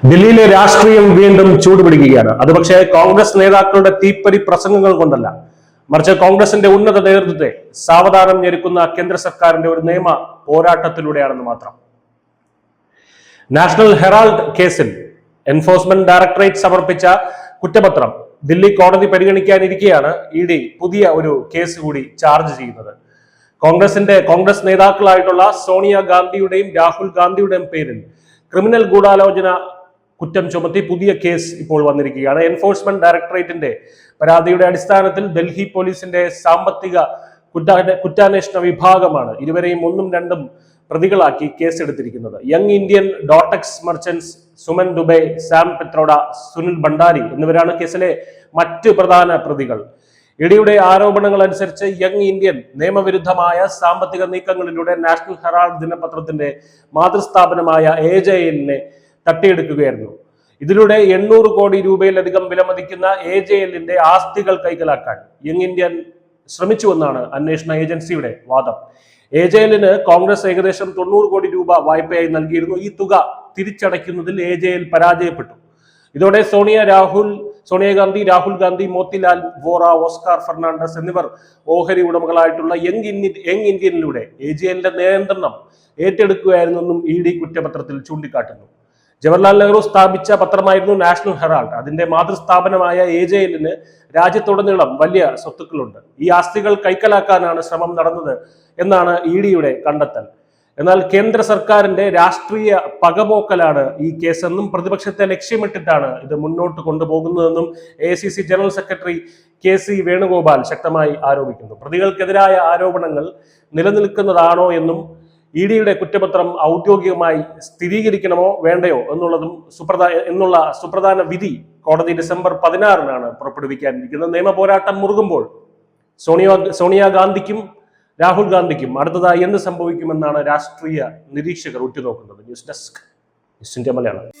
ഡൽഹിയിലെ രാഷ്ട്രീയം വീണ്ടും ചൂടുപിടിക്കുകയാണ്. അത് പക്ഷേ കോൺഗ്രസ് നേതാക്കളുടെ തീപ്പരി പ്രസംഗങ്ങൾ കൊണ്ടല്ല. മറിച്ച് കോൺഗ്രസിന്റെ ഉന്നത നേതൃത്വത്തെ സാവധാനം ഞെരുക്കുന്ന കേന്ദ്ര സർക്കാരിന്റെ ഒരു നിയമ പോരാട്ടത്തിലൂടെയാണെന്ന് മാത്രം. നാഷണൽ ഹെറാൾഡ് കേസിൽ എൻഫോഴ്സ്മെന്റ് ഡയറക്ടറേറ്റ് സമർപ്പിച്ച കുറ്റപത്രം ദില്ലി കോടതി പരിഗണിക്കാനിരിക്കെയാണ് ഇ ഡി പുതിയ ഒരു കേസ് കൂടി ചാർജ് ചെയ്യുന്നത്. കോൺഗ്രസിന്റെ കോൺഗ്രസ് നേതാക്കളായിട്ടുള്ള സോണിയ ഗാന്ധിയുടെയും രാഹുൽ ഗാന്ധിയുടെയും പേരിൽ ക്രിമിനൽ ഗൂഢാലോചന കുറ്റം ചുമത്തി പുതിയ കേസ് ഇപ്പോൾ വന്നിരിക്കുകയാണ്. എൻഫോഴ്സ്മെന്റ് ഡയറക്ടറേറ്റിന്റെ പരാതിയുടെ അടിസ്ഥാനത്തിൽ ഡൽഹി പോലീസിന്റെ സാമ്പത്തിക കുറ്റാന്വേഷണ വിഭാഗമാണ് ഇരുവരെയും ഒന്നും രണ്ടും പ്രതികളാക്കി കേസെടുത്തിരിക്കുന്നത്. Young Indian ഡോട്ടക്സ് merchants Suman Dubey Sam Pitroda Sunil Bhandari എന്നിവരാണ് കേസിലെ മറ്റ് പ്രധാന പ്രതികൾ. ഇടിയുടെ ആരോപണങ്ങൾ അനുസരിച്ച് യങ് ഇന്ത്യൻ നിയമവിരുദ്ധമായ സാമ്പത്തിക നീക്കങ്ങളിലൂടെ നാഷണൽ ഹെറാൾഡ് ദിനപത്രത്തിന്റെ മാതൃസ്ഥാപനമായ എ ജെ എല്ലിനെ തട്ടിയെടുക്കുകയായിരുന്നു. ഇതിലൂടെ എണ്ണൂറ് കോടി രൂപയിലധികം വിലമതിക്കുന്ന എ ജെ എല്ലിന്റെ ആസ്തികൾ കൈക്കലാക്കാൻ യങ് ഇന്ത്യൻ ശ്രമിച്ചുവെന്നാണ് അന്വേഷണ ഏജൻസിയുടെ വാദം. എ ജെ എല്ലിന് കോൺഗ്രസ് ഏകദേശം തൊണ്ണൂറ് കോടി രൂപ വായ്പയായി നൽകിയിരുന്നു. ഈ തുക തിരിച്ചടയ്ക്കുന്നതിൽ എ ജെ എൽ പരാജയപ്പെട്ടു. ഇതോടെ സോണിയ രാഹുൽ സോണിയാഗാന്ധി രാഹുൽ ഗാന്ധി മോത്തിലാൽ വോറ ഓസ്കാർ ഫെർണാണ്ടസ് എന്നിവർ ഓഹരി ഉടമകളായിട്ടുള്ള യങ് ഇന്ത്യൻ യങ് ഇന്ത്യനിലൂടെ എ ജെ എല്ലിന്റെ നിയന്ത്രണം ഏറ്റെടുക്കുകയായിരുന്നെന്നും ഇ ഡി കുറ്റപത്രത്തിൽ ചൂണ്ടിക്കാട്ടുന്നു. ജവഹർലാൽ നെഹ്റു സ്ഥാപിച്ച പത്രമായിരുന്നു നാഷണൽ ഹെറാൾഡ്. അതിന്റെ മാതൃസ്ഥാപനമായ എ ജെ എല്ലിന് രാജ്യത്തുടനീളം വലിയ സ്വത്തുക്കളുണ്ട്. ഈ ആസ്തികൾ കൈക്കലാക്കാനാണ് ശ്രമം നടന്നത് എന്നാണ് ഇ ഡിയുടെ കണ്ടെത്തൽ. എന്നാൽ കേന്ദ്ര സർക്കാരിന്റെ രാഷ്ട്രീയ പകപോക്കലാണ് ഈ കേസെന്നും പ്രതിപക്ഷത്തെ ലക്ഷ്യമിട്ടിട്ടാണ് ഇത് മുന്നോട്ട് കൊണ്ടുപോകുന്നതെന്നും A C C general secretary K C Venugopal ശക്തമായി ആരോപിക്കുന്നു. പ്രതികൾക്കെതിരായ ആരോപണങ്ങൾ നിലനിൽക്കുന്നതാണോ എന്നും ഇ ഡിയുടെ കുറ്റപത്രം ഔദ്യോഗികമായി സ്ഥിരീകരിക്കണമോ വേണ്ടയോ എന്നുള്ളതും സുപ്രധാന എന്നുള്ള സുപ്രധാന വിധി കോടതി ഡിസംബർ പതിനാറിനാണ് പുറപ്പെടുവിക്കാനിരിക്കുന്നത്. നിയമ പോരാട്ടം മുറുകുമ്പോൾ സോണിയ സോണിയാഗാന്ധിക്കും രാഹുൽ ഗാന്ധിക്കും അടുത്തതായി എന്ത് സംഭവിക്കുമെന്നാണ് രാഷ്ട്രീയ നിരീക്ഷകർ ഉറ്റുനോക്കുന്നത്. News desk news India Malayalam.